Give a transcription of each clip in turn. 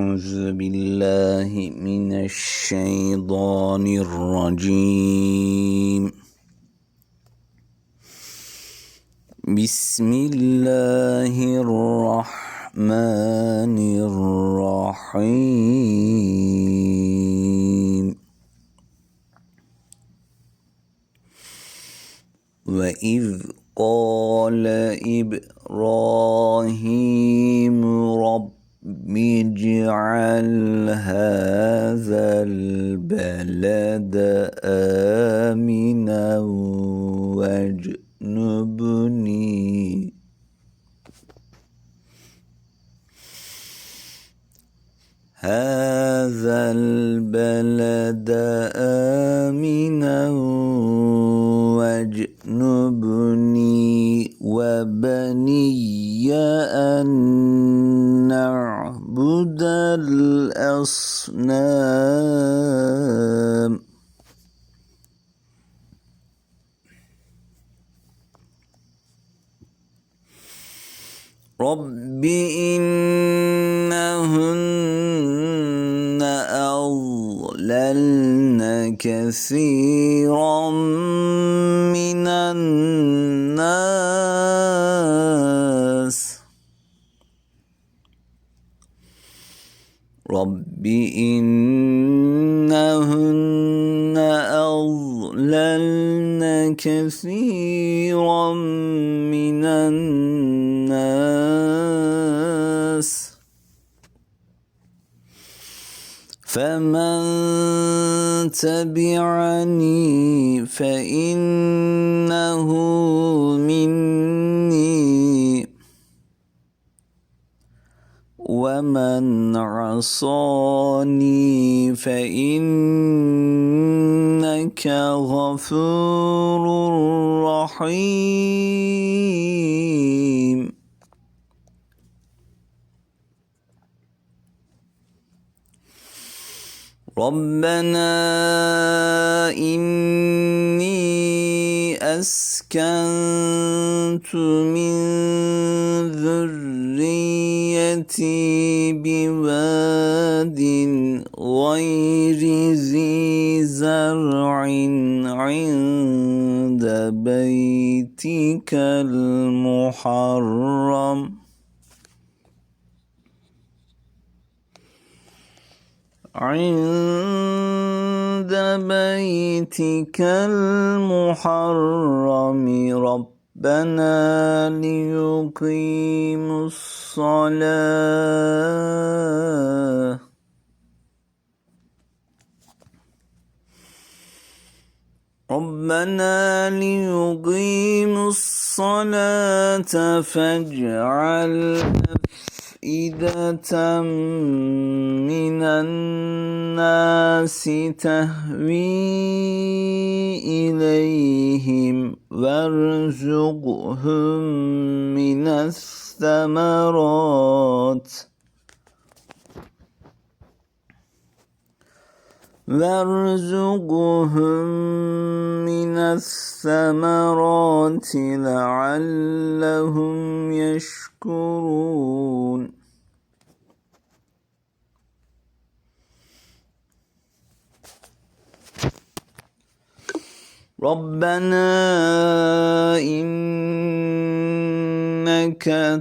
أعوذ بالله من الشيطان الرجيم. بسم الله الرحمن الرحيم. وإذ قال إبراهيم رب اجعل هذا البلد آمنا واجنبني أضللن كثيرا من الناس. رب إنهن أضللن كثيرا من الناس. فمن تبعني فإنه مني ومن عصاني فإنك غفور رحيم ربنا إني أسكنت من ذريتي بواد غير ذي زرع عند بيتك المحرم عند بيتك المحرم ربنا ليقيموا الصلاة. ربنا ليقيموا الصلاة. فاجعل أفئدة من الناس تهوي إليهم وارزقهم من الثمرات وارزقهم من الثمرات لعلهم يشكرون ربنا إنك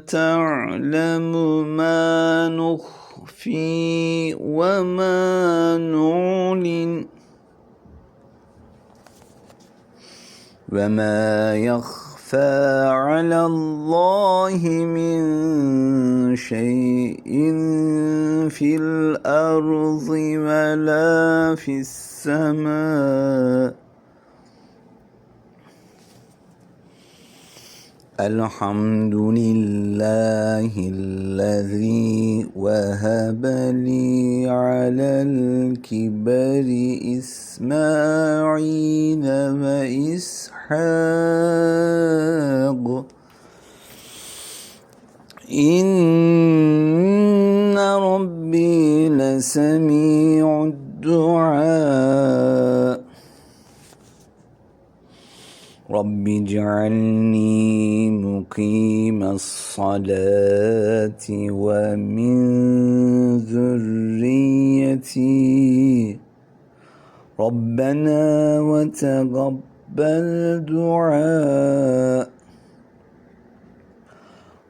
تعلم ما نخفي وما نعلن وما يخفى على الله من شيء في الأرض ولا في السماء الحمد لله الذي وهب لي على الكبر إسماعيل وإسحاق إن ربي لسميع الدعاء رب اجعلني مقيم الصلاة ومن ذريتي ربنا وتقبل دعاء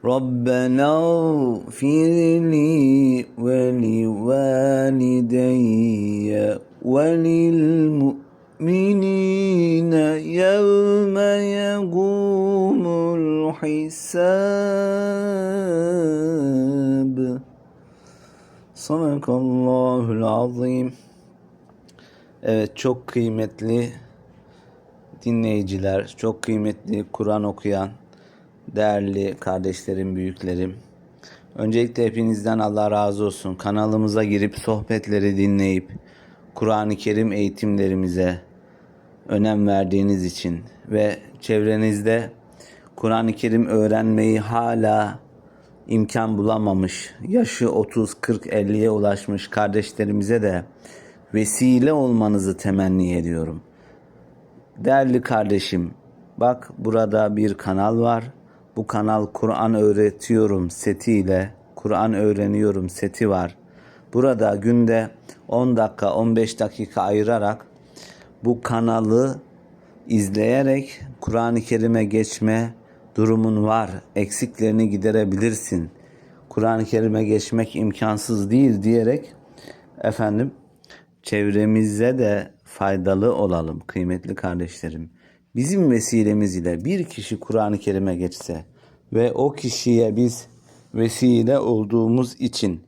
ربنا اغفر لي ولوالدي وللمؤمنين يوم يقوم الحساب صدق الله العظيم Evet çok kıymetli dinleyiciler, çok kıymetli Kur'an okuyan değerli kardeşlerim, büyüklerim. Öncelikle hepinizden Allah razı olsun. Kanalımıza girip sohbetleri dinleyip Kur'an-ı Kerim eğitimlerimize önem verdiğiniz için ve çevrenizde Kur'an-ı Kerim öğrenmeyi hala imkan bulamamış, yaşı 30, 40, 50'ye ulaşmış kardeşlerimize de vesile olmanızı temenni ediyorum. Değerli kardeşim, bak burada bir kanal var. Bu kanal Kur'an öğretiyorum setiyle, Kur'an öğreniyorum seti var. Burada günde 10 dakika, 15 dakika ayırarak bu kanalı izleyerek Kur'an-ı Kerim'e geçme durumun var. Eksiklerini giderebilirsin. Kur'an-ı Kerim'e geçmek imkansız değil diyerek efendim çevremize de faydalı olalım kıymetli kardeşlerim. Bizim vesilemiz ile bir kişi Kur'an-ı Kerim'e geçse ve o kişiye biz vesile olduğumuz için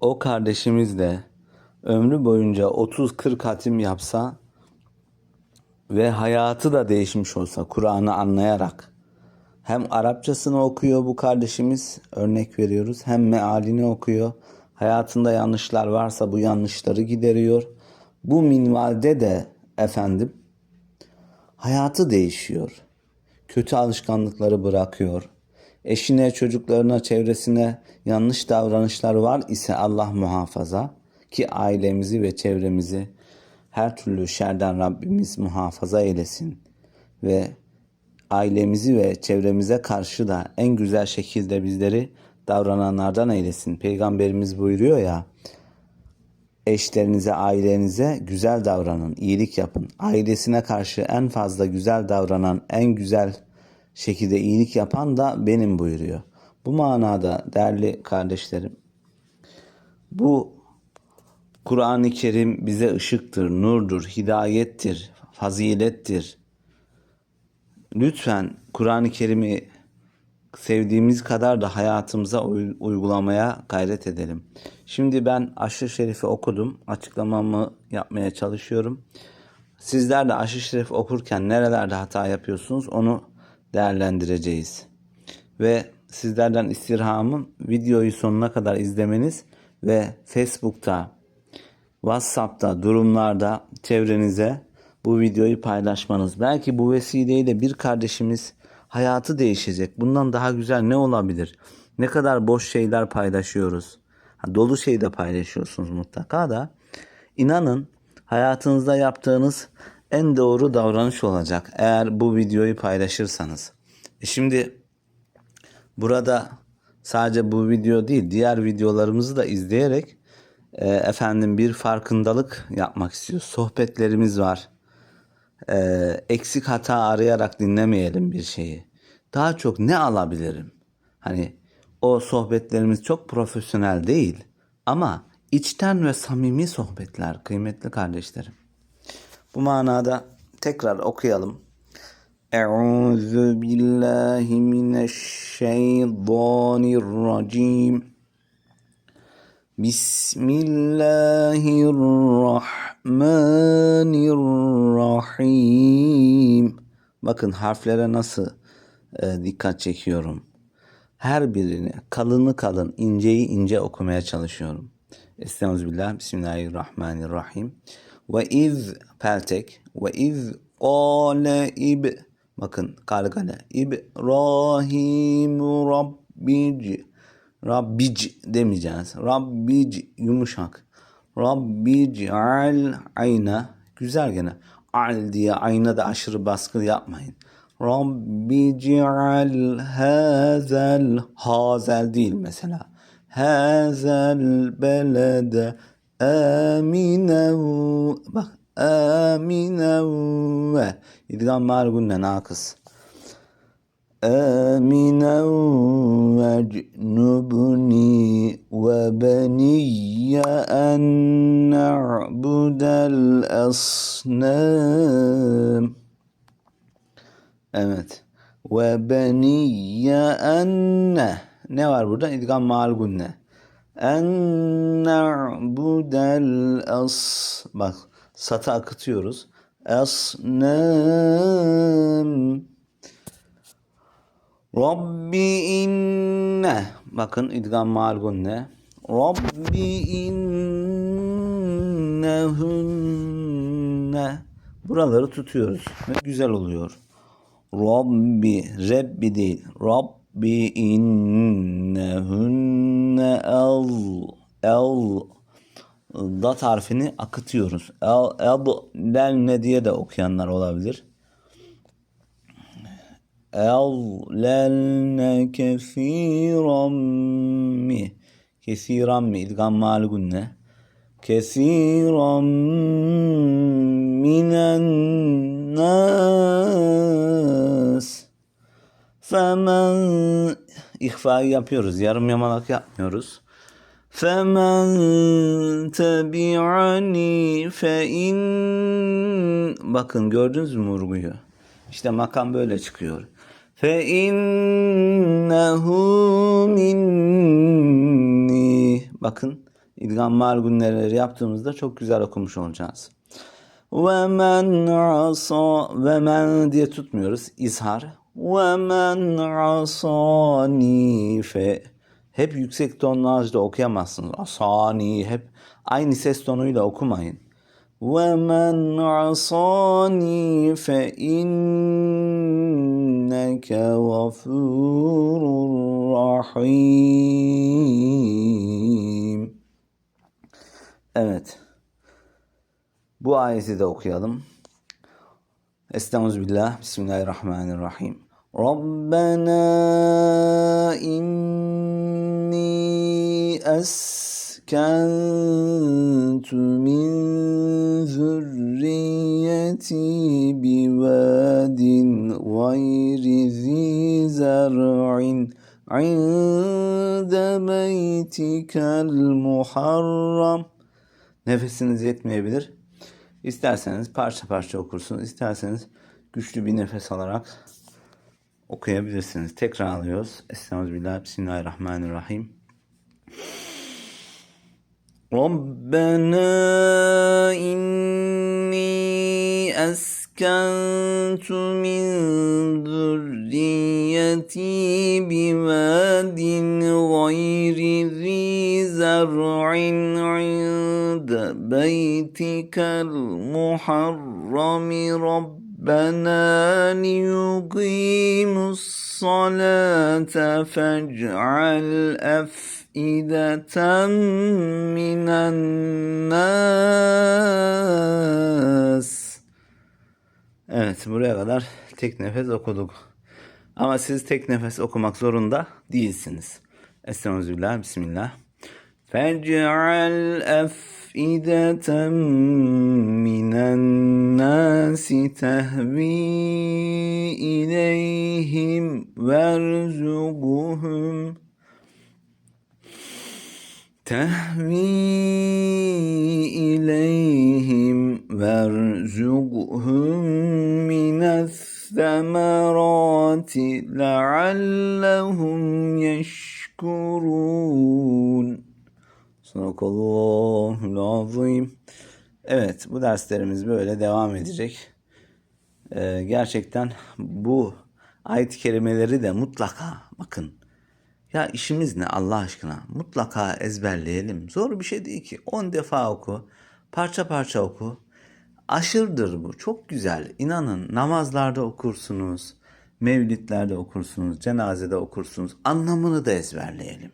o kardeşimiz de ömrü boyunca 30-40 hatim yapsa ve hayatı da değişmiş olsa Kur'an'ı anlayarak hem Arapçasını okuyor bu kardeşimiz örnek veriyoruz hem mealini okuyor hayatında yanlışlar varsa bu yanlışları gideriyor. Bu minvalde de efendim hayatı değişiyor kötü alışkanlıkları bırakıyor. Eşine çocuklarına çevresine yanlış davranışlar var ise Allah muhafaza ki ailemizi ve çevremizi her türlü şerden Rabbimiz muhafaza eylesin ve ailemizi ve çevremize karşı da en güzel şekilde bizleri davrananlardan eylesin. Peygamberimiz buyuruyor ya eşlerinize, ailenize güzel davranın, iyilik yapın. Ailesine karşı en fazla güzel davranan, en güzel şekilde iyilik yapan da benim buyuruyor. Bu manada değerli kardeşlerim, bu Kur'an-ı Kerim bize ışıktır, nurdur, hidayettir, fazilettir. Lütfen Kur'an-ı Kerim'i sevdiğimiz kadar da hayatımıza uygulamaya gayret edelim. Şimdi ben aşırı şerifi okudum. Açıklamamı yapmaya çalışıyorum. Sizler de aşırı şerif okurken nerelerde hata yapıyorsunuz onu değerlendireceğiz. Ve sizlerden istirhamım videoyu sonuna kadar izlemeniz ve Facebook'ta, WhatsApp'ta, durumlarda çevrenize bu videoyu paylaşmanız. Belki bu vesileyle bir kardeşimiz hayatı değişecek. Bundan daha güzel ne olabilir? Ne kadar boş şeyler paylaşıyoruz. Dolu şey de paylaşıyorsunuz mutlaka da. İnanın hayatınızda yaptığınız en doğru davranış olacak eğer bu videoyu paylaşırsanız. E şimdi burada sadece bu video değil diğer videolarımızı da izleyerek e, efendim bir farkındalık yapmak istiyoruz. Sohbetlerimiz var. E, eksik hata arayarak dinlemeyelim bir şeyi. Daha çok ne alabilirim? Hani o sohbetlerimiz çok profesyonel değil ama içten ve samimi sohbetler kıymetli kardeşlerim. Bu manada tekrar okuyalım. Euzu billahi mineşşeytanirracim. Bismillahirrahmanirrahim. Bakın harflere nasıl e, dikkat çekiyorum. Her birini kalını kalın, inceyi ince okumaya çalışıyorum. Estağfirullah. Bismillahirrahmanirrahim. Ve iz peltek ve iz kâle ib bakın kalgale İbrahim Rabbic Rabbic demeyeceğiz. Rabbic yumuşak. Rabbic'al ayna güzel gene. Al diye ayna da aşırı baskı yapmayın. Rabbic'al hazel hazel değil mesela. Hazel belede Aminen bak aminen ve idgam margunne nakıs. آمنا واجنبني وبني أن نعبد الأصنام Evet. Ve beniyye enne. Ne var burada? İdgam maal gunne. En na'budel as. Bak satı akıtıyoruz. Asnam. Rabbi inne. Bakın idgam maal gunne. Rabbi innehunne. Buraları tutuyoruz ve güzel oluyor. Rabbi, Rabbi değil. Rabbi innehunne el el dat harfini akıtıyoruz. El el lelne diye de okuyanlar olabilir. Lelne kesiran mi? Kesiran mi idgam mal gunne kesiran minen nas femen ihfayı yapıyoruz. Yarım yamalak yapmıyoruz. Tebi'ani fe in. Bakın gördünüz mü vurguyu? İşte makam böyle çıkıyor innehu minni bakın idgam margunneleri yaptığımızda çok güzel okumuş olacağız. Ve men asa ve diye tutmuyoruz. İzhar. Ve men asani hep yüksek tonajda okuyamazsınız. Asani hep aynı ses tonuyla okumayın. Ve men asani fe inneke gafurur rahim. Evet. Bu ayeti de okuyalım. Estağfirullah. Bismillahirrahmanirrahim. Rabbena inni eskentu min zürriyeti biwadin gayri zi zar'in عند بيتك المحرم Nefesiniz yetmeyebilir. İsterseniz parça parça okursunuz. İsterseniz güçlü bir nefes alarak okuyabilirsiniz. Tekrar alıyoruz. Estağfirullah. Bismillahirrahmanirrahim. ربنا إني أسكنت من ذريتي بواد غير ذي زرع عند بيتك المحرم ربنا ليقيموا الصلاة فاجعل أفئدة من الناس Evet buraya kadar tek nefes okuduk. Ama siz tek nefes okumak zorunda değilsiniz. Estağfirullah, Bismillah. فَاجْعَلْ أَفْئِدَةً مِنَ النَّاسِ تَهْوِي إِلَيْهِمْ وَارْزُقْهُمْ تهوي إليهم وارزقهم من الثمرات لعلهم يشكرون Sadakallahul azim. Evet bu derslerimiz böyle devam edecek. Ee, gerçekten bu ayet-i kerimeleri de mutlaka bakın ya işimiz ne Allah aşkına? Mutlaka ezberleyelim. Zor bir şey değil ki. 10 defa oku. Parça parça oku. Aşırdır bu. Çok güzel. İnanın namazlarda okursunuz. Mevlitlerde okursunuz. Cenazede okursunuz. Anlamını da ezberleyelim.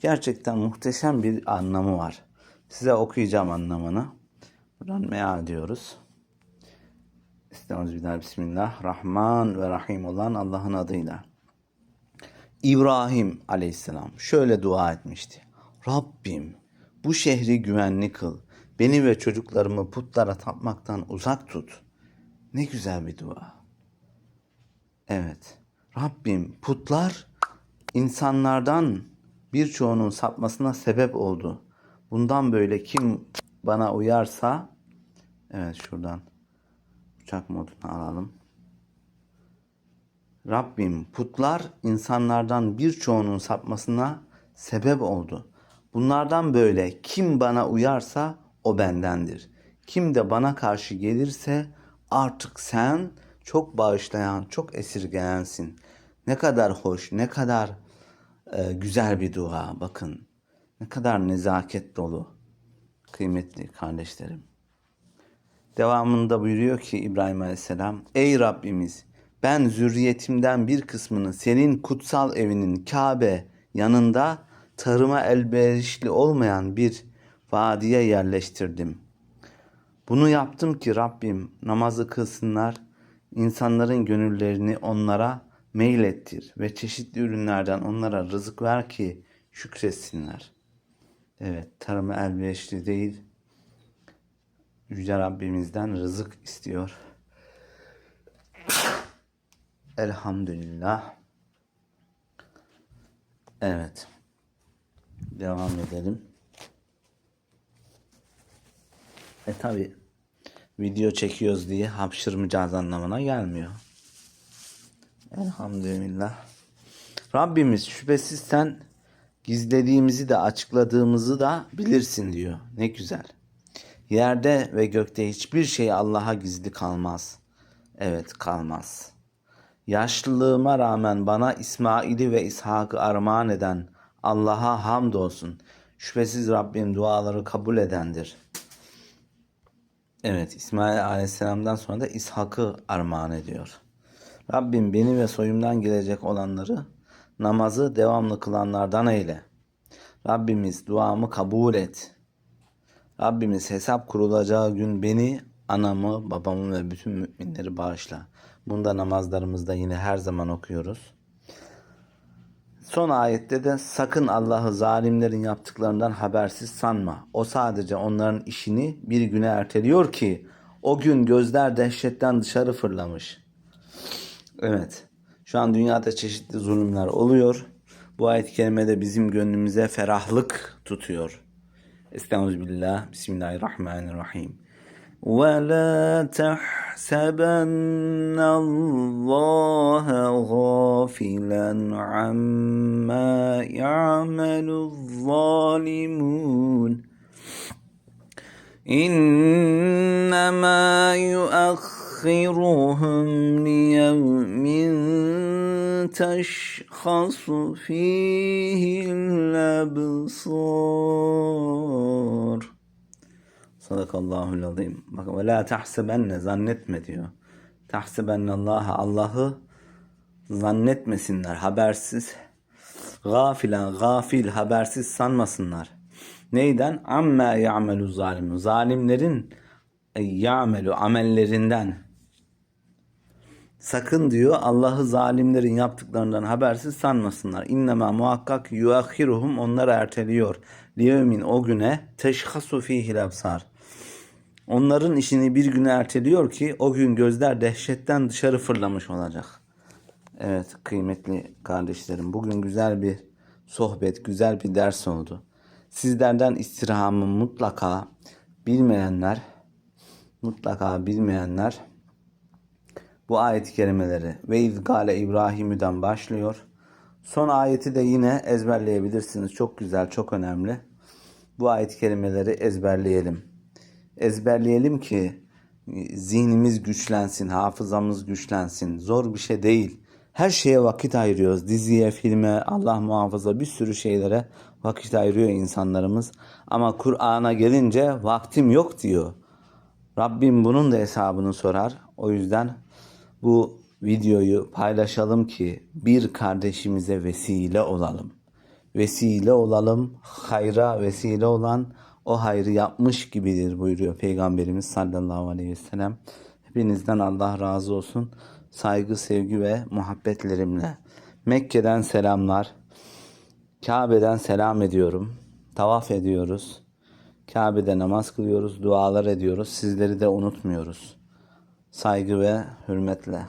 Gerçekten muhteşem bir anlamı var. Size okuyacağım anlamını. Buradan mea diyoruz. Estağfirullah, Bismillah. Rahman ve Rahim olan Allah'ın adıyla. İbrahim aleyhisselam şöyle dua etmişti. Rabbim Bu şehri güvenli kıl. Beni ve çocuklarımı putlara tapmaktan uzak tut. Ne güzel bir dua. Evet. Rabbim putlar insanlardan birçoğunun sapmasına sebep oldu. Bundan böyle kim bana uyarsa evet şuradan uçak modunu alalım. Rabbim putlar insanlardan birçoğunun sapmasına sebep oldu. Bunlardan böyle kim bana uyarsa o bendendir. Kim de bana karşı gelirse artık sen çok bağışlayan, çok esirgeyensin. Ne kadar hoş, ne kadar e, güzel bir dua bakın. Ne kadar nezaket dolu kıymetli kardeşlerim. Devamında buyuruyor ki İbrahim Aleyhisselam, Ey Rabbimiz ben zürriyetimden bir kısmını senin kutsal evinin Kabe yanında tarıma elverişli olmayan bir vadiye yerleştirdim. Bunu yaptım ki Rabbim namazı kılsınlar, insanların gönüllerini onlara meylettir ve çeşitli ürünlerden onlara rızık ver ki şükretsinler. Evet, tarıma elverişli değil, Yüce Rabbimizden rızık istiyor. Elhamdülillah. Evet. Devam edelim. E tabi video çekiyoruz diye hapşırmayacağız anlamına gelmiyor. Elhamdülillah. Rabbimiz şüphesiz sen gizlediğimizi de açıkladığımızı da bilirsin diyor. Ne güzel. Yerde ve gökte hiçbir şey Allah'a gizli kalmaz. Evet kalmaz. Yaşlılığıma rağmen bana İsmail'i ve İshak'ı armağan eden Allah'a hamdolsun. Şüphesiz Rabbim duaları kabul edendir. Evet İsmail Aleyhisselam'dan sonra da İshak'ı armağan ediyor. Rabbim beni ve soyumdan gelecek olanları namazı devamlı kılanlardan eyle. Rabbimiz duamı kabul et. Rabbimiz hesap kurulacağı gün beni, anamı, babamı ve bütün müminleri bağışla. Bunda namazlarımızda yine her zaman okuyoruz. Son ayette de sakın Allah'ı zalimlerin yaptıklarından habersiz sanma. O sadece onların işini bir güne erteliyor ki o gün gözler dehşetten dışarı fırlamış. Evet. Şu an dünyada çeşitli zulümler oluyor. Bu ayet-i kerime de bizim gönlümüze ferahlık tutuyor. Estağfirullah. Bismillahirrahmanirrahim. ولا تحسبن الله غافلا عما يعمل الظالمون إنما يؤخرهم ليوم تشخص فيه الأبصار Sadakallahul azim. Bak ve la tahsebenne zannetme diyor. Tahsebenne Allah'a Allah'ı zannetmesinler habersiz. Gafilen gafil habersiz sanmasınlar. Neyden? Amma ya'melu zalimun. Zalimlerin ya'melu amellerinden. Sakın diyor Allah'ı zalimlerin yaptıklarından habersiz sanmasınlar. İnnemâ muhakkak yuakhiruhum onları erteliyor. Liyevmin o güne teşhasu fihil absar. Onların işini bir güne erteliyor ki o gün gözler dehşetten dışarı fırlamış olacak. Evet kıymetli kardeşlerim bugün güzel bir sohbet, güzel bir ders oldu. Sizlerden istirhamım mutlaka bilmeyenler, mutlaka bilmeyenler bu ayet-i kerimeleri ve izgale İbrahim'den başlıyor. Son ayeti de yine ezberleyebilirsiniz. Çok güzel, çok önemli. Bu ayet-i kerimeleri ezberleyelim. Ezberleyelim ki zihnimiz güçlensin, hafızamız güçlensin. Zor bir şey değil. Her şeye vakit ayırıyoruz. Diziye, filme, Allah muhafaza bir sürü şeylere vakit ayırıyor insanlarımız. Ama Kur'an'a gelince vaktim yok diyor. Rabbim bunun da hesabını sorar. O yüzden bu videoyu paylaşalım ki bir kardeşimize vesile olalım. Vesile olalım, hayra vesile olan o hayrı yapmış gibidir buyuruyor Peygamberimiz sallallahu aleyhi ve sellem. Hepinizden Allah razı olsun. Saygı, sevgi ve muhabbetlerimle. Mekke'den selamlar. Kabe'den selam ediyorum. Tavaf ediyoruz. Kabe'de namaz kılıyoruz, dualar ediyoruz. Sizleri de unutmuyoruz. Saygı ve hürmetle.